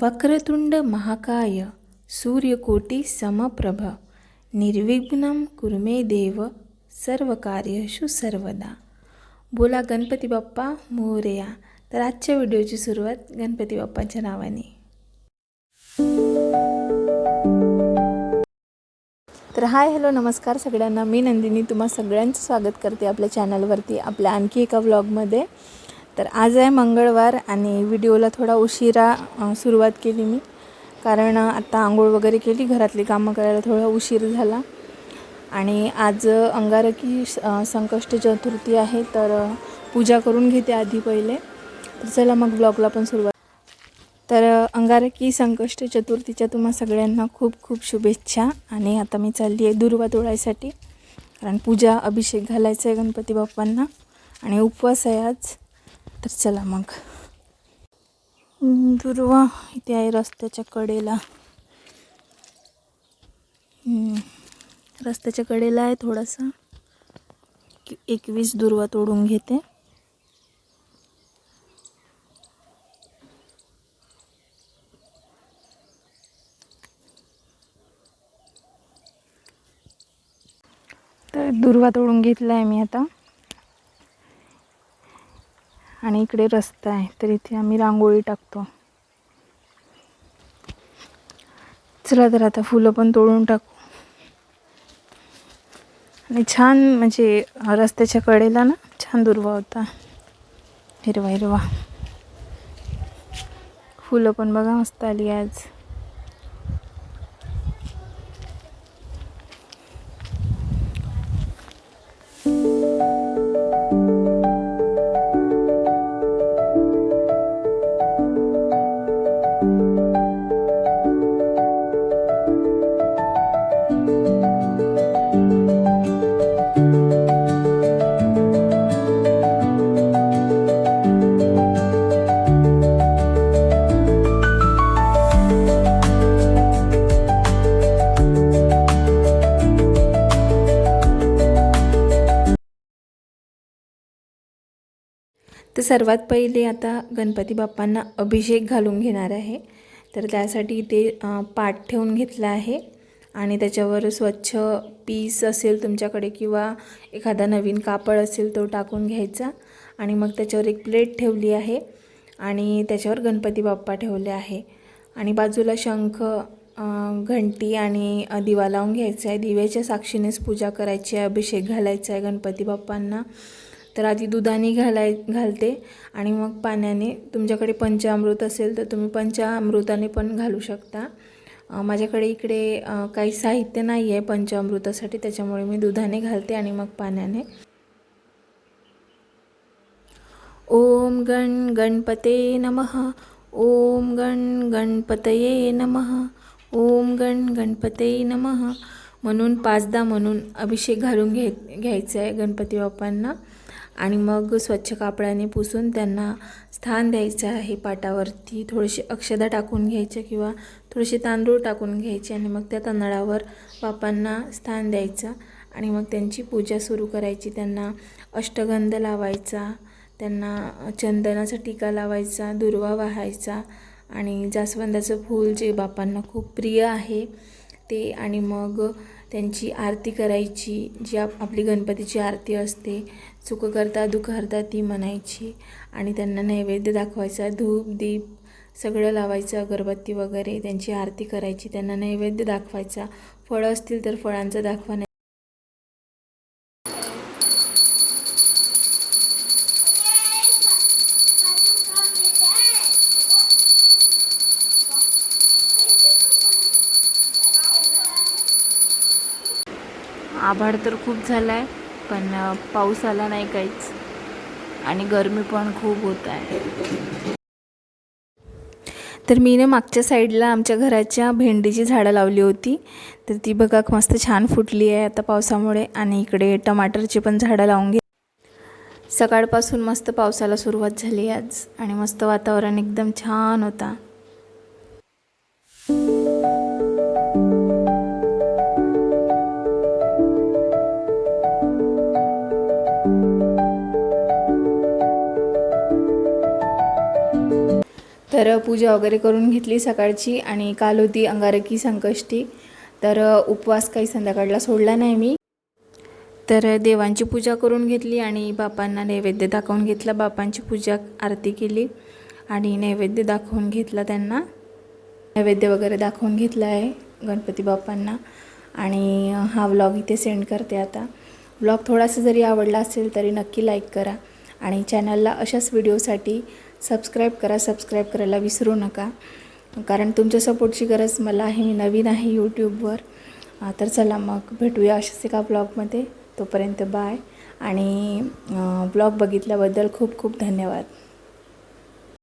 वक्रतुंड महाकाय सूर्यकोटी समप्रभ निर्विघ्नं कुर्मे देव सर्व कार्येषु सर्वदा. बोला गणपती बाप्पा मोरया. तर आजच्या व्हिडिओची सुरुवात गणपती बाप्पाच्या नावाने. तर हाय हॅलो नमस्कार सगळ्यांना. मी नंदिनी. तुम्हा सगळ्यांचं स्वागत करते आपल्या चॅनलवरती आपल्या आणखी एका व्लॉगमध्ये तर आज आहे मंगळवार आणि व्हिडिओला थोडा उशिरा सुरुवात केली मी. कारण आत्ता आता आंघोळ वगैरे केली घरातली कामं करायला थोडा उशीर झाला. आणि आज अंगारकी संकष्ट चतुर्थी आहे तर पूजा करून घेते आधी पहिले. तर चला मग ब्लॉगला पण सुरुवात. तर अंगारकी संकष्ट चतुर्थीच्या तुम्हा सगळ्यांना खूप खूप शुभेच्छा. आणि आता मी चालली आहे दुर्वा तोडायसाठी. कारण पूजा अभिषेक घालायचा आहे गणपती बाप्पांना. आणि उपवास आहे आज. तर चला मग. दुर्वा इथे आहे रस्त्याच्या कडेला. रस्त्याच्या कडेला आहे थोडासा. एकवीस दुर्वा तोडून घेते. तर दुर्वा तोडून घेतला आहे मी आता. आणि इकडे रस्ता आहे तर इथे आम्ही रांगोळी टाकतो. चला तर आता फुलं पण तोडून टाकू. आणि छान म्हणजे रस्त्याच्या कडेला ना छान दुर्वा होता. हिरवा हिरवा. फुलं पण बघा मस्त आली आज. तर सर्वात पहिले आता गणपती बाप्पांना अभिषेक घालून घेणार आहे. तर त्यासाठी ते पाठ पाट ठेवून घेतला आहे. आणि त्याच्यावर स्वच्छ पीस असेल तुमच्याकडे किंवा एखादा नवीन कापड असेल तो टाकून घ्यायचा. आणि मग त्याच्यावर एक प्लेट ठेवली आहे. आणि त्याच्यावर गणपती बाप्पा ठेवले आहे. आणि बाजूला शंख घंटी आणि दिवा लावून घ्यायचा आहे. दिव्याच्या साक्षीनेच पूजा करायची आहे अभिषेक घालायचा आहे गणपती बाप्पांना. तर आधी दुधाने घालाय घालते आणि मग पाण्याने तुमच्याकडे पंचामृत असेल तर तुम्ही पंचामृताने पण घालू शकता. माझ्याकडे इकडे काही साहित्य नाही आहे पंचामृतासाठी त्याच्यामुळे मी दुधाने घालते आणि मग पाण्याने. ओम गण गणपते नमः ओम गण गणपतये नमः ओम गण गणपते नमः. म्हणून पाचदा म्हणून अभिषेक घालून घे घ्यायचं आहे गणपती बाप्पांना. आणि मग स्वच्छ कापडाने पुसून त्यांना स्थान द्यायचं आहे पाटावरती. थोडीशी अक्षदा टाकून घ्यायच्या किंवा थोडेसे तांदूळ टाकून घ्यायचे आणि मग त्या तांदळावर बापांना स्थान द्यायचं आणि मग त्यांची पूजा सुरू करायची. त्यांना अष्टगंध लावायचा त्यांना चंदनाचा टीका लावायचा दुर्वा वाहायचा आणि जास्वंदाचं फूल जे बापांना खूप प्रिय आहे ते आणि मग त्यांची आरती करायची जी आप आपली गणपतीची आरती असते सुख करता दुःख ती म्हणायची. आणि त्यांना नैवेद्य दाखवायचा धूप दीप सगळं लावायचं अगरबत्ती वगैरे त्यांची आरती करायची त्यांना नैवेद्य दाखवायचा. फळं असतील तर फळांचा दाखवा आभाळ तर खूप झाला आहे पण पाऊस आला नाही काहीच. आणि गरमी पण खूप होत आहे. तर मी ना मागच्या साईडला आमच्या घराच्या भेंडीची झाडं लावली होती. तर ती बघा मस्त छान फुटली आहे आता पावसामुळे. आणि इकडे टमाटरची पण झाडं लावून घे सकाळपासून मस्त पावसाला सुरुवात झाली आज. आणि मस्त वातावरण एकदम छान होता. तर पूजा वगैरे करून घेतली सकाळची आणि काल होती अंगारकी संकष्टी. तर उपवास काही संध्याकाळला सोडला नाही मी. तर देवांची पूजा करून घेतली आणि बापांना नैवेद्य दाखवून घेतला. बापांची पूजा आरती केली आणि नैवेद्य दाखवून घेतला त्यांना. नैवेद्य वगैरे दाखवून घेतला आहे गणपती बाप्पांना. आणि हा व्लॉग इथे सेंड करते आता. व्लॉग थोडासा जरी आवडला असेल तरी नक्की लाईक करा आणि चॅनलला अशाच व्हिडिओसाठी सबस्क्राईब करा सबस्क्राईब करायला विसरू नका. कारण तुमच्या सपोर्टची गरज मला आहे मी नवीन आहे यूट्यूबवर तर चला मग भेटूया अशाच एका ब्लॉगमध्ये. तोपर्यंत बाय आणि ब्लॉग बघितल्याबद्दल खूप खूप धन्यवाद.